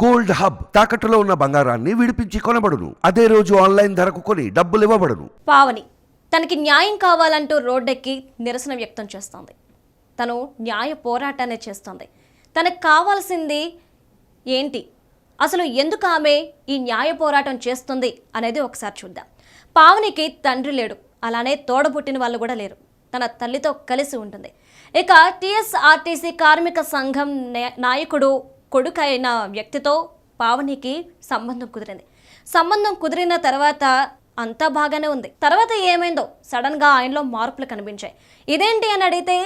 Gold hub తాకట్టులో ఉన్న బంగారాన్ని విడిపించి కొనబడును. అదే రోజు ఆన్లైన్ ధరకు కొని డబ్బులు ఇవ్వబడును. పావని తనకి న్యాయం కావాలంటూ రోడ్డెక్కి నిరసన వ్యక్తం చేస్తోంది. తను న్యాయ పోరాటాన్ని చేస్తోంది. తనకు కావాల్సింది ఏంటి? అసలు ఎందుకు ఆమె ఈ న్యాయ పోరాటం చేస్తుంది అనేది ఒకసారి చూద్దాం. పావనికి తండ్రి లేడు. అలానే తోడబుట్టిన వాళ్ళు కూడా లేరు. తన తల్లితో కలిసి ఉంటుంది. ఇక టీఎస్ఆర్టీసీ కార్మిక సంఘం నాయకుడు కొడుకైన వ్యక్తితో పావనికి సంబంధం కుదిరింది. సంబంధం కుదిరిన తర్వాత అంతా బాగానే ఉంది. తర్వాత ఏమైందో సడన్గా ఆయనలో మార్పులు కనిపించాయి. ఇదేంటి అని అడిగితే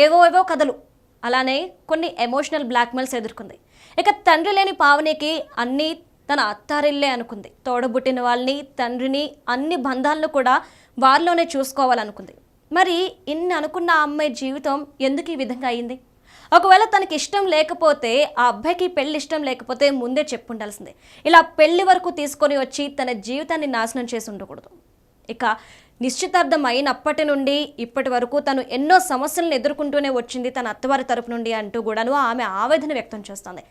ఏవో ఏవో కథలు. అలానే కొన్ని ఎమోషనల్ బ్లాక్మెయిల్స్ ఎదుర్కొంది. ఇక తండ్రి లేని పావనికి అన్నీ తన అత్తారిల్లే అనుకుంది. తోడబుట్టిన వాళ్ళని తండ్రిని అన్ని బంధాలను కూడా వారిలోనే చూసుకోవాలనుకుంది. మరి ఇన్ని అనుకున్న అమ్మాయి జీవితం ఎందుకు ఈ విధంగా అయింది? ఒకవేళ తనకి ఇష్టం లేకపోతే ఆ అబ్బాయికి పెళ్ళి ఇష్టం లేకపోతే ముందే చెప్పుండాల్సిందే. ఇలా పెళ్ళి వరకు తీసుకొని వచ్చి తన జీవితాన్ని నాశనం చేసి ఉండకూడదు. ఇక నిశ్చితార్థం అయినప్పటి నుండి ఇప్పటి వరకు తను ఎన్నో సమస్యలను ఎదుర్కొంటూనే వచ్చింది తన అత్తవారి తరపు నుండి అంటూ కూడాను ఆమె ఆవేదన వ్యక్తం చేస్తోంది.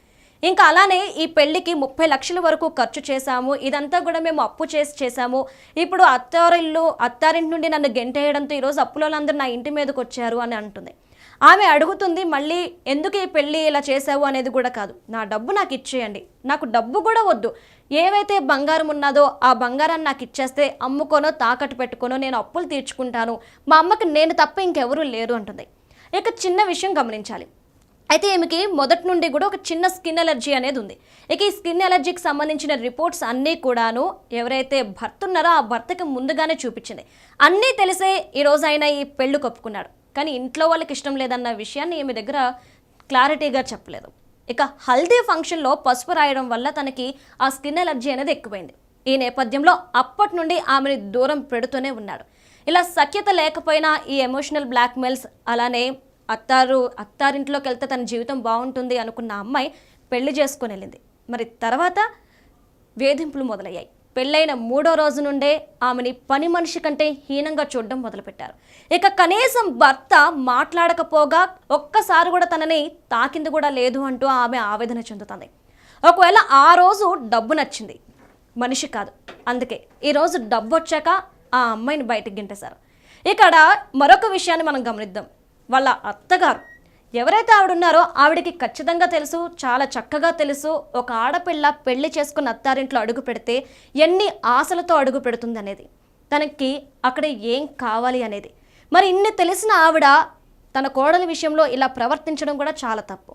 ఇంకా అలానే ఈ పెళ్ళికి ముప్పై లక్షల వరకు ఖర్చు చేశాము ఇదంతా కూడా మేము అప్పు చేసి చేశాము. ఇప్పుడు అత్తారిల్లు అత్తారింటి నుండి నన్ను గెంటేయడంతో ఈరోజు అప్పులందరూ నా ఇంటి మీదకి వచ్చారు అని అంటుంది. ఆమె అడుగుతుంది మళ్ళీ ఎందుకు ఈ పెళ్ళి ఇలా చేసావు అనేది కూడా కాదు. నా డబ్బు నాకు ఇచ్చేయండి. నాకు డబ్బు కూడా వద్దు. ఏవైతే బంగారం ఉన్నదో ఆ బంగారాన్ని నాకు ఇచ్చేస్తే అమ్ముకోనో తాకట్టు పెట్టుకోనో నేను అప్పులు తీర్చుకుంటాను. మా అమ్మకి నేను తప్ప ఇంకెవరూ లేరు అంటుంది. ఇక చిన్న విషయం గమనించాలి. అయితే ఈమెకి మొదటి నుండి కూడా ఒక చిన్న స్కిన్ ఎలర్జీ అనేది ఉంది. ఇక ఈ స్కిన్ ఎలర్జీకి సంబంధించిన రిపోర్ట్స్ అన్నీ కూడాను ఎవరైతే భర్త ఉన్నారో ఆ భర్తకి ముందుగానే చూపించింది. అన్నీ తెలిసే ఈ రోజు ఆయన ఈ పెళ్ళు కప్పుకున్నాడు. కానీ ఇంట్లో వాళ్ళకి ఇష్టం లేదన్న విషయాన్ని ఈమె దగ్గర క్లారిటీగా చెప్పలేదు. ఇక హల్దీ ఫంక్షన్లో పసుపు రాయడం వల్ల తనకి ఆ స్కిన్ ఎలర్జీ అనేది ఎక్కువైంది. ఈ నేపథ్యంలో అప్పటి నుండి ఆమెని దూరం పెడుతూనే ఉన్నాడు. ఇలా సఖ్యత లేకపోయినా ఈ ఎమోషనల్ బ్లాక్మెయిల్స్ అలానే అత్తారు అత్తారింట్లోకి వెళ్తే తన జీవితం బాగుంటుంది అనుకున్న అమ్మాయి పెళ్ళి చేసుకుని వెళ్ళింది. మరి తర్వాత వేధింపులు మొదలయ్యాయి. పెళ్ళైన మూడో రోజు నుండే ఆమెని పని మనిషి కంటే హీనంగా చూడడం మొదలుపెట్టారు. ఇక కనీసం భర్త మాట్లాడకపోగా ఒక్కసారి కూడా తనని తాకింది కూడా లేదు అంటూ ఆమె ఆవేదన చెందుతుంది. ఒకవేళ ఆ రోజు డబ్బు నచ్చింది మనిషి కాదు. అందుకే ఈరోజు డబ్బు వచ్చాక ఆ అమ్మాయిని బయటకు గింటేశారు. ఇక్కడ మరొక విషయాన్ని మనం గమనిద్దాం. వాళ్ళ అత్తగారు ఎవరైతే ఆవిడ ఉన్నారో ఆవిడకి ఖచ్చితంగా తెలుసు చాలా చక్కగా తెలుసు. ఒక ఆడపిల్ల పెళ్ళి చేసుకున్న అత్తారింట్లో అడుగు పెడితే ఎన్ని ఆశలతో అడుగు పెడుతుంది అనేది తనకి అక్కడ ఏం కావాలి అనేది. మరి ఇన్ని తెలిసిన ఆవిడ తన కోడలి విషయంలో ఇలా ప్రవర్తించడం కూడా చాలా తప్పు.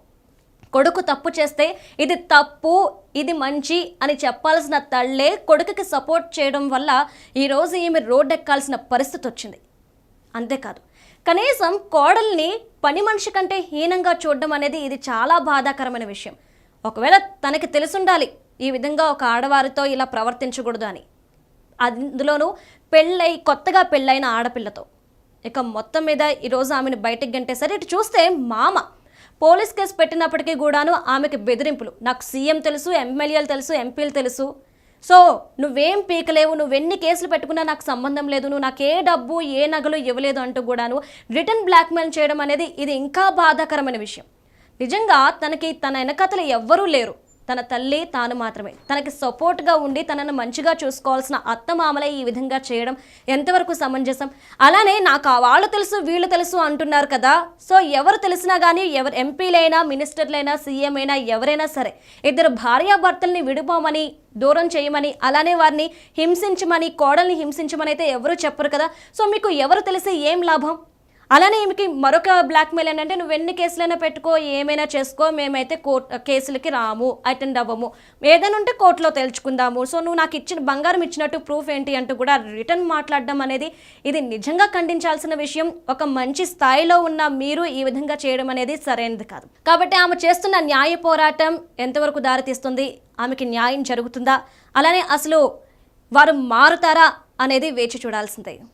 కొడుకు తప్పు చేస్తే ఇది తప్పు ఇది మంచి అని చెప్పాల్సిన తల్లే కొడుకుకి సపోర్ట్ చేయడం వల్ల ఈరోజు ఈమె రోడ్డెక్కాల్సిన పరిస్థితి వచ్చింది అంతేకాదు కనీసం కోడల్ని పని మనిషి కంటే హీనంగా చూడడం అనేది ఇది చాలా బాధాకరమైన విషయం. ఒకవేళ తనకి తెలుసుండాలి ఈ విధంగా ఒక ఆడవారితో ఇలా ప్రవర్తించకూడదు అని. అందులోనూ పెళ్ళై కొత్తగా పెళ్ళైన ఆడపిల్లతో. ఇక మొత్తం మీద ఈరోజు ఆమెను బయటకు గంటేసరి ఇటు చూస్తే మామ. పోలీస్ కేసు పెట్టినప్పటికీ కూడాను ఆమెకి బెదిరింపులు. నాకు సీఎం తెలుసు ఎమ్మెల్యేలు తెలుసు ఎంపీలు తెలుసు. సో నువ్వేం పీకలేవు నువ్వెన్ని కేసులు పెట్టుకున్నా నాకు సంబంధం లేదు నువ్వు నాకు ఏ డబ్బు ఏ నగలు ఇవ్వలేదు అంటూ కూడాను రిటర్న్ బ్లాక్మెయిల్ చేయడం అనేది ఇది ఇంకా బాధాకరమైన విషయం. నిజంగా తనకి తన వెనకతలు ఎవ్వరూ లేరు. తన తల్లి తాను మాత్రమే. తనకి సపోర్ట్గా ఉండి తనను మంచిగా చూసుకోవాల్సిన అత్త మామలే ఈ విధంగా చేయడం ఎంతవరకు సమంజసం? అలానే నాకు ఆ వాళ్ళు తెలుసు వీళ్ళు తెలుసు అంటున్నారు కదా. సో ఎవరు తెలిసినా కానీ ఎవరు ఎంపీలైనా మినిస్టర్లైనా సీఎం అయినా ఎవరైనా సరే ఇద్దరు భార్యాభర్తల్ని విడిపోమని దూరం చేయమని అలానే వారిని హింసించమని కోడల్ని హింసించమని అయితే ఎవరు చెప్పరు కదా. సో మీకు ఎవరు తెలిసి ఏం లాభం? అలానే ఈమెకి మరొక బ్లాక్మెయిల్ ఏంటంటే నువ్వు ఎన్ని కేసులైనా పెట్టుకో ఏమైనా చేసుకో మేమైతే కోర్ట్ కేసులకి రాము అటెండ్ అవ్వము. ఏదైనా ఉంటే కోర్టులో తేల్చుకుందాము. సో నువ్వు నాకు ఇచ్చిన బంగారం ఇచ్చినట్టు ప్రూఫ్ ఏంటి? అంటూ కూడా రిటర్న్ మాట్లాడడం అనేది ఇది నిజంగా ఖండించాల్సిన విషయం. ఒక మంచి స్థాయిలో ఉన్న మీరు ఈ విధంగా చేయడం అనేది సరైనది కాదు. కాబట్టి ఆమె చేస్తున్న న్యాయ పోరాటం ఎంతవరకు దారితీస్తుంది? ఆమెకి న్యాయం జరుగుతుందా? అలానే అసలు వారు మారుతారా అనేది వేచి చూడాల్సిందే.